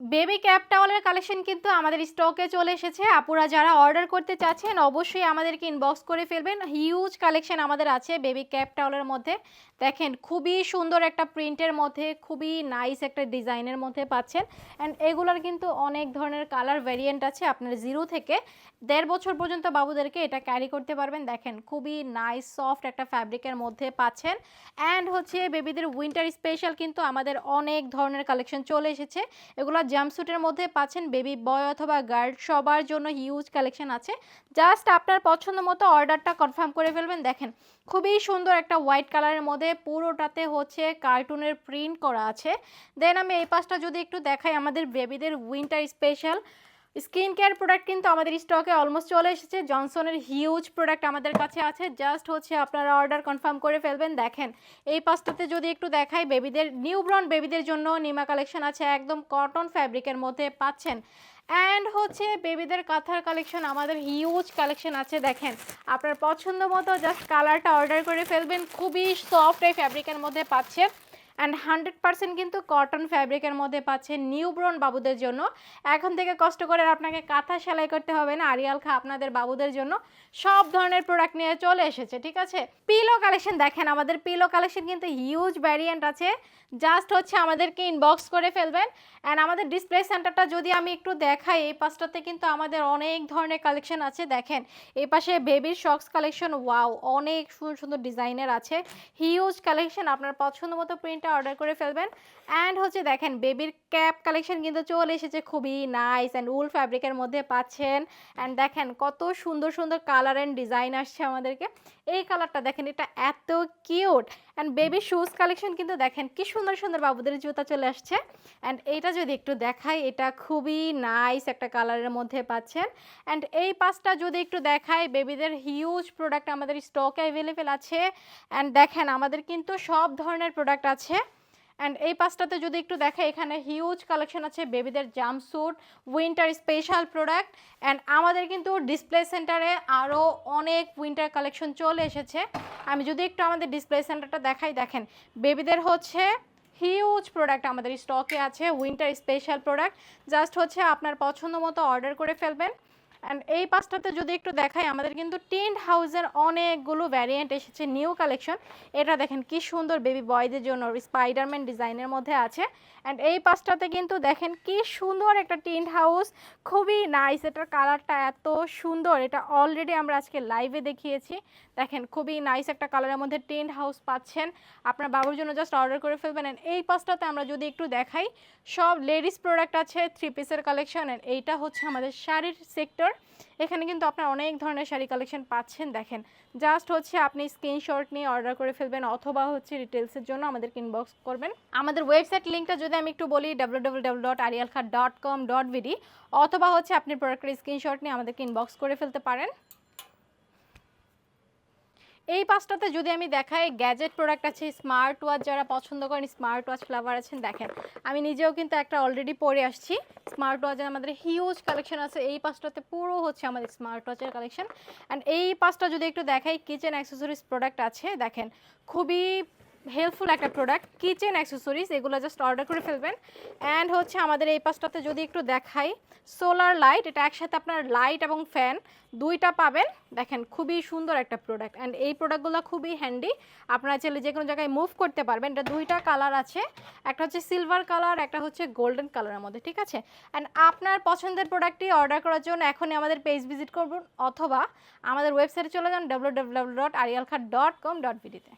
Baby cap টাওয়ালের collection কিন্তু আমাদের স্টকে চলে এসেছে। আপুরা যারা অর্ডার করতে চাচ্ছেন, অবশ্যই আমাদেরকে ইনবক্স করে ফেলবেন। হিউজ কালেকশন আমাদের আছে বেবি ক্যাপ টাওয়ালের মধ্যে। দেখেন, খুবই সুন্দর একটা প্রিন্টের মধ্যে, খুবই নাইস একটা ডিজাইনের মধ্যে পাচ্ছেন। অ্যান্ড এগুলোর কিন্তু অনেক ধরনের কালার ভ্যারিয়েন্ট আছে আপনার জিরো থেকে। দেড় বছর পর্যন্ত বাবুদেরকে এটা ক্যারি করতে পারবেন। দেখেন, খুবই নাইস সফট একটা ফ্যাব্রিকের মধ্যে পাচ্ছেন। অ্যান্ড হচ্ছে বেবিদের উইন্টার স্পেশাল কিন্তু আমাদের অনেক ধরনের কালেকশন চলে এসেছে। এগুলো জাম্পস্যুটের মধ্যে পাচ্ছেন বেবি বয় অথবা গার্ল, সবার জন্য হিউজ কালেকশন আছে। জাস্ট আপনার পছন্দ মতো অর্ডারটা কনফার্ম করে ফেলবেন। দেখেন, খুবই সুন্দর একটা হোয়াইট কালারের মধ্যে পুরোটাতে হচ্ছে কার্টুনের প্রিন্ট করা আছে। দেন আমি এই পাশটা যদি একটু দেখাই আমাদের বেবিদের winter special skin care product কিন্তু আমাদের স্টকে অলমোস্ট চলে এসেছে। জনসনের হিউজ প্রোডাক্ট আমাদের কাছে আছে। জাস্ট হচ্ছে আপনারা অর্ডার কনফার্ম করে ফেলবেন। দেখেন, এই পাশটাতে যদি একটু দেখাই, বেবিদের নিউব্রন বেবিদের জন্য নিমা কালেকশন আছে একদম কটন ফ্যাব্রিকের মধ্যে পাচ্ছেন। অ্যান্ড হচ্ছে বেবিদের কাঁথার কালেকশন, আমাদের হিউজ কালেকশন আছে। দেখেন, আপনার পছন্দ মতো জাস্ট কালারটা অর্ডার করে ফেলবেন। খুবই সফট এই ফ্যাব্রিকের মধ্যে পাচ্ছেন। অ্যান্ড হান্ড্রেড পার্সেন্ট কিন্তু কটন ফ্যাব্রিকের মধ্যে পাচ্ছেন নিউব্রন বাবুদের জন্য। এখন থেকে কষ্ট করে আপনাকে কাঁথা সেলাই করতে হবে না। আরিয়াল খা আপনাদের বাবুদের জন্য সব ধরনের প্রোডাক্ট নিয়ে চলে এসেছে, ঠিক আছে? পিলো কালেকশন দেখেন, আমাদের পিলো কালেকশন কিন্তু হিউজ ভ্যারিয়েন্ট আছে। জাস্ট হচ্ছে আমাদেরকে ইনবক্স করে ফেলবেন। অ্যান্ড আমাদের ডিসপ্লে সেন্টারটা যদি আমি একটু দেখাই, এই পাশটাতে কিন্তু আমাদের অনেক ধরনের কালেকশন আছে, দেখেন। এই পাশে বেবির শক্স কালেকশন ওয়াও অনেক সুন্দর সুন্দর ডিজাইনের আছে। হিউজ কালেকশন আপনার পছন্দ মতো প্রিন্টটা অর্ডার করে ফেলবেন। অ্যান্ড হচ্ছে দেখেন বেবির ক্যাপ কালেকশন কিন্তু চলে এসেছে, খুবই নাইস অ্যান্ড উল ফ্যাব্রিকের মধ্যে পাচ্ছেন। অ্যান্ড দেখেন, কত সুন্দর সুন্দর কালার অ্যান্ড ডিজাইন আসছে আমাদেরকে। এই কালারটা দেখেন, এটা এত cute and baby shoes collection কিন্তু দেখেন, কি সুন্দর সুন্দর বাবুদের জুতা চলে আসছে। অ্যান্ড এইটা যদি একটু দেখাই, এটা খুবই নাইস একটা কালারের মধ্যে পাচ্ছেন। অ্যান্ড এই পাঁচটা যদি একটু দেখাই বেবিদের হিউজ প্রোডাক্ট আমাদের স্টকে অ্যাভেলেবেল আছে। অ্যান্ড দেখেন, আমাদের কিন্তু সব ধরনের প্রোডাক্ট আছে। অ্যান্ড এই পাঁচটাতে যদি একটু দেখে, এখানে হিউজ কালেকশন আছে বেবিদের jumpsuit winter special product and আমাদের কিন্তু ডিসপ্লে সেন্টারে আরও অনেক উইন্টার কালেকশন চলে এসেছে। আমি যদি একটু আমাদের ডিসপ্লে সেন্টারটা দেখাই, দেখেন বেবিদের হচ্ছে হিউজ প্রোডাক্ট আমাদের স্টকে আছে উইন্টার স্পেশাল প্রোডাক্ট জাস্ট হচ্ছে আপনার পছন্দ মতো অর্ডার করে ফেলবেন। অ্যান্ড এই পাঁচটাতে যদি একটু দেখাই, আমাদের কিন্তু টেন্ট হাউসের অনেকগুলো ভ্যারিয়েন্ট এসেছে নিউ কালেকশন এটা দেখেন কি সুন্দর বেবি বয়দের জন্য স্পাইডারম্যান ডিজাইনের মধ্যে আছে। অ্যান্ড এই পাঁচটাতে কিন্তু দেখেন কি সুন্দর একটা টেন্ট হাউস। খুবই নাইস এটার কালারটা এত সুন্দর। এটা অলরেডি আমরা আজকে লাইভে দেখিয়েছি। দেখেন খুবই নাইস একটা কালারের মধ্যে টেন্ট হাউস পাচ্ছেন। আপনার বাবুর জন্য জাস্ট অর্ডার করে ফেলবেন। অ্যান্ড এই পাঁচটাতে আমরা যদি একটু দেখাই, সব লেডিস প্রোডাক্ট আছে থ্রি পিসের কালেকশন অ্যান্ড এইটা হচ্ছে আমাদের শাড়ির সেক্টর এখানে কিন্তু আপনার অনেক ধরনের শাড়ি কালেকশন পাচ্ছেন, দেখেন। জাস্ট হচ্ছে আপনি স্ক্রিনশট নিয়ে অর্ডার করে ফেলবেন অথবা হচ্ছে রিটেলসের জন্য আমাদের ইনবক্স করবেন। আমাদের ওয়েবসাইট লিঙ্কটা যদি আমি একটু বলি ডাব্লিউ অথবা হচ্ছে আপনি প্রোডাক্টের স্ক্রিনশট নিয়ে আমাদেরকে ইনবক্স করে ফেলতে পারেন। এই পাঁচটাতে যদি আমি দেখাই গ্যাজেট প্রোডাক্ট আছে স্মার্ট ওয়াচ যারা পছন্দ করেন স্মার্ট ওয়াচ ফ্লাভার আছেন, দেখেন, আমি নিজেও কিন্তু একটা অলরেডি পরে আসছি। স্মার্ট ওয়াচের আমাদের হিউজ কালেকশন আছে। এই পাঁচটাতে পুরো হচ্ছে আমাদের স্মার্ট ওয়াচের কালেকশন অ্যান্ড এই পাঁচটা যদি একটু দেখাই কিচেন অ্যাক্সেসরিজ প্রোডাক্ট আছে, দেখেন, খুবই হেল্পফুল একটা প্রোডাক্ট কিচেন অ্যাক্সেসরিজ এগুলো জাস্ট অর্ডার করে ফেলবেন। অ্যান্ড হচ্ছে আমাদের এই পাশটাতে যদি একটু দেখাই সোলার লাইট এটা একসাথে আপনার লাইট এবং ফ্যান দুইটা পাবেন। দেখেন, খুবই সুন্দর একটা প্রোডাক্ট অ্যান্ড এই প্রোডাক্টগুলো খুবই হ্যান্ডি আপনারা চাইলে যে কোনো জায়গায় মুভ করতে পারবেন। এটা দুইটা কালার আছে। একটা হচ্ছে সিলভার কালার একটা হচ্ছে গোল্ডেন কালারের মধ্যে, ঠিক আছে? অ্যান্ড আপনার পছন্দের প্রোডাক্টটি অর্ডার করার জন্য এখনই আমাদের পেজ ভিজিট করুন, অথবা আমাদের ওয়েবসাইটে চলে যান W W dot Arialkha dot com dot ভিডিতে